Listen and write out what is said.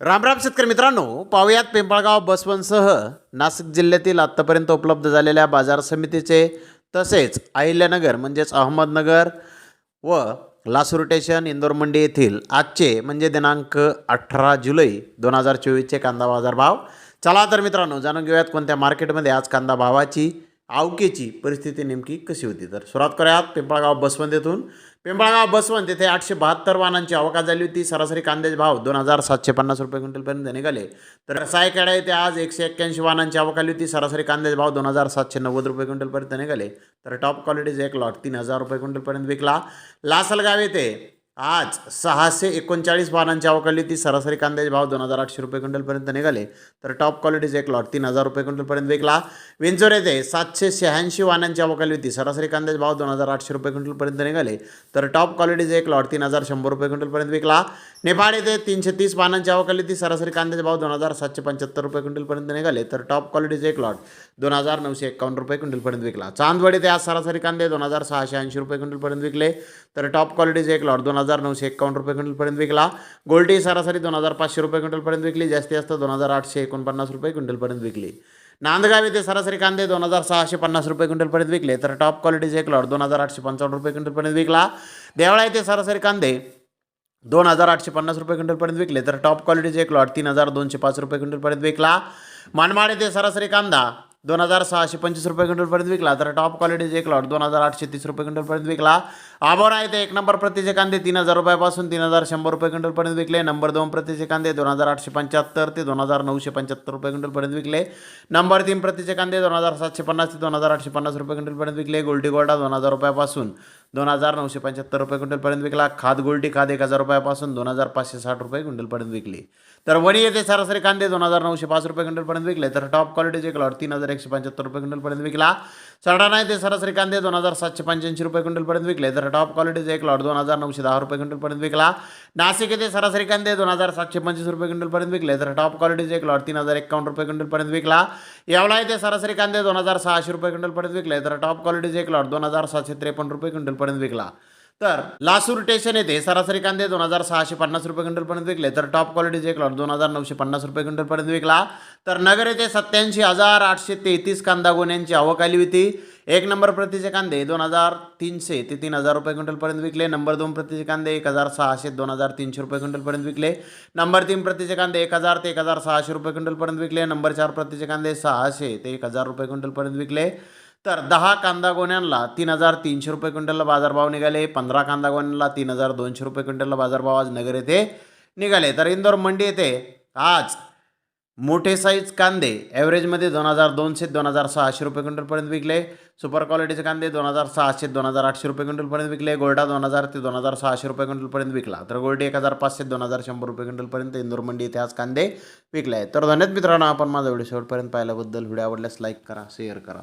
रामराम शेतकरी मित्रांनो पाहुयात पिंपळगाव बसवनसह नाशिक जिल्ह्यातील आत्तापर्यंत उपलब्ध झालेल्या बाजार समितीचे तसेच अहिल्यानगर म्हणजेच अहमदनगर व लासूर स्टेशन इंदोर मंडी येथील आजचे म्हणजे दिनांक अठरा जुलै दोन हजार चोवीसचे कांदा बाजार भाव. चला तर मित्रांनो जाणून घेऊयात कोणत्या मार्केटमध्ये आज कांदा भावाची आवकेची परिस्थिती नेमकी कशी होती? तर सुरुवात करूयात पिंपळगाव बसवंत येथून पिंपळगाव बसवंत येथे आठशे बहात्तर वाहनांची आवका झाली होती. सरासरी कांद्याचे भाव दोन हजार सातशे पन्नास रुपये क्विंटलपर्यंत निघाले. तर सायखेडा येथे आज एकशे एक्क्याऐंशी वाहनांची आवक आली होती. सरासरी कांद्याचे भाव दोन हजार सातशे नव्वद रुपये क्विंटलपर्यंत निघाले. तर टॉप क्वालिटीज एक लॉट तीन हजार रुपये क्विंटलपर्यंत विकला. लासलगाव येथे आज सहाशे एकोणचाळीस वाहनांची आवक ती होती सरासरी कांद्याचे भाव दोन हजार आठशे रुपये क्विंटलपर्यंत निघाले. तर टॉप क्वालिटीचे एक लॉट तीन हजार रुपये क्विंटलपर्यंत विकला. विंचोर येथे सातशे शहाऐंशी वाहनांची आवक होती सरासरी कांद्याचे भाव दोन हजार आठशे रुपये क्विंटलपर्यंत निघाले. तर टॉप क्वालिटीचे एक लॉट तीन हजार शंभर रुपये क्विंटलपर्यंत विकला. नेपाळ येथे तीनशे तीस वाहनांची आवक होती सरासरी कांद्याचे भाव दोन हजार सातशे पंच्याहत्तर रुपये क्विंटलपर्यंत निघाले. तर टॉप क्वालिटीचे एक लॉट दोन हजार नऊशे एकावन्न रुपये क्विंटलपर्यंत विकला. चांदवड येथे आज सरासरी कांदे दोन हजार सहाशे ऐंशी रुपये क्विंटलपर्यंत विकले. तर टॉप क्वालिटीचे एक लॉट दोन हजार नऊशे एकावन्न रुपये क्विंटलपर्यंत विकला. गोल्टी सरासरी दोन हजार पाचशे रुपये क्विंटलपर्यंत विकली. जास्ती जास्त दोन हजार आठशे एकोणपन्नास रुपये क्विंटलपर्यंत विकली. नांदगाव येथे सरासरी कांदे दोन हजार सहाशे पन्नास रुपये क्विंटलपर्यंत विकले. तर टॉप क्वालिटीचे एक लॉट दोन हजार आठशे पंचावन्न रुपये क्विंटलपर्यंत विकला. देवळा येथे सरासरी कांदे दोन हजार आठशे पन्नास रुपये क्विंटलपर्यंत विकले. तर टॉप क्वालिटीचे एक लॉट तीन हजार दोनशे पाच रुपये क्विंटलपर्यंत विकला. मनमाड येथे सरासरी कांदा दोन हजार सहाशे पंचवीस रुपये क्विंटलपर्यंत विकला. तर टॉप क्वालिटीचे एक लॉट दोन हजार आठशे तीस रुपये क्विंटलपर्यंत विकला. आभार आहे ते एक नंबर प्रतीचे कांदे तीन हजार रुपयापासून तीन हजार शंभर रुपये क्विंटलपर्यंत विकले. नंबर दोन प्रतीचे कांदे दोन हजार आठशे पंच्याहत्तर ते दोन हजार नऊशे पंच्याहत्तर रुपये क्विंटलपर्यंत विकले. नंबर तीन प्रतीचे कांदे दोन हजार सातशे पन्नास ते दोन हजार आठशे पन्नास रुपये क्विंटलपर्यंत विकले. गोल्डी गोल्डा दोन हजार रुपयापासून दोन हजार नऊशे पंच्याहत्तर रुपये क्विंटलपर्यंत विकला खाद गोल्टी खाद एक हजार रुपयापासून दोन हजार पाचशे साठ रुपये क्विंटलपर्यंत विकली तर वणी येथे सरासरी कांदे दोन हजार नऊशे पाच रुपये क्विंटलपर्यंत विकले तर टॉप क्वालिटीचे एक तीन हजार एकशे पंच्याहत्तर रुपये क्विंटलपर्यंत विकला सरडाणा येथे सरासरी कांदे दोन हजार सातशे पंच्याऐंशी रुपये क्विंटलपर्यंत विकले तर टॉप क्वालिटीचे एक लॉट दोन हजार नऊशे दहा रुपये क्विंटलपर्यंत विकला नाशिक येथे सरासरी कांदे दोन हजार सातशे पंचवीस रुपये क्विंटलपर्यंत विकले तर टॉप क्वालिटीचे एक लॉट तीन हजार एकावन्न रुपये क्विंटलपर्यंत विकला येवला येथे सरासरी कांदे दोन हजार सहाशे रुपये क्विंटलपर्यंत विकले तर टॉप क्वालिटीचे एक लॉट दोन हजार सातशे त्रेपन्न रुपये क्विंटल क्विंटलपर्यंत विकला. तर लासूर स्टेशन येथे सरासरी कांदे दोन हजार सहाशे पन्नास रुपये क्विंटलपर्यंत विकले. तर टॉप क्वालिटीचे एक दोन हजार नऊशे पन्नास रुपये क्विंटलपर्यंत विकला. तर नगर येथे सत्याऐंशी हजार आठशे तेहतीस कांदा गोण्यांची आवक आली होती. एक नंबर प्रतीचे कांदे दोन हजार तीनशे ते तीन हजार रुपये क्विंटलपर्यंत विकले. नंबर दोन प्रतीचे कांदे एक हजार सहाशे दोन हजार तीनशे रुपये क्विंटलपर्यंत विकले. नंबर तीन प्रतीचे कांदे एक हजार ते एक हजार सहाशे रुपये क्विंटलपर्यंत विकले. नंबर चार प्रतीचे कांदे सहाशे ते एक हजार रुपये क्विंटलपर्यंत विकले. तर दहा कांदा गोण्यांना तीन हजार तीनशे रुपये क्विंटलला बाजारभाव निघाले. पंधरा कांदा गोण्यांना तीन हजार दोनशे रुपये क्विंटलला बाजारभाव आज नगर येथे निघाले. तर इंदोर मंडी येथे आज मोठे साईज कांदे ॲव्हरेजमध्ये दोन हजार दोनशे दोन हजार सहाशे रुपये क्विंटलपर्यंत विकले. सुपर क्वालिटीचे कांदे दोन हजार सहाशे दोन हजार आठशे रुपये क्विंटलपर्यंत विकले. गोल्डा दोन हजार ते दोन हजार सहाशे रुपये क्विंटलपर्यंत विकला. तर गोल्डी एक हजार पाचशे दोन हजार शंभर रुपये क्विंटलपर्यंत इंदोर मंडी येथे आज कांदे विकले आहेत. तर धन्यवाद मित्रांनो आपण माझा व्हिडिओ शेवटपर्यंत पाहिल्याबद्दल. व्हिडिओ आवडल्यास लाईक करा शेअर करा.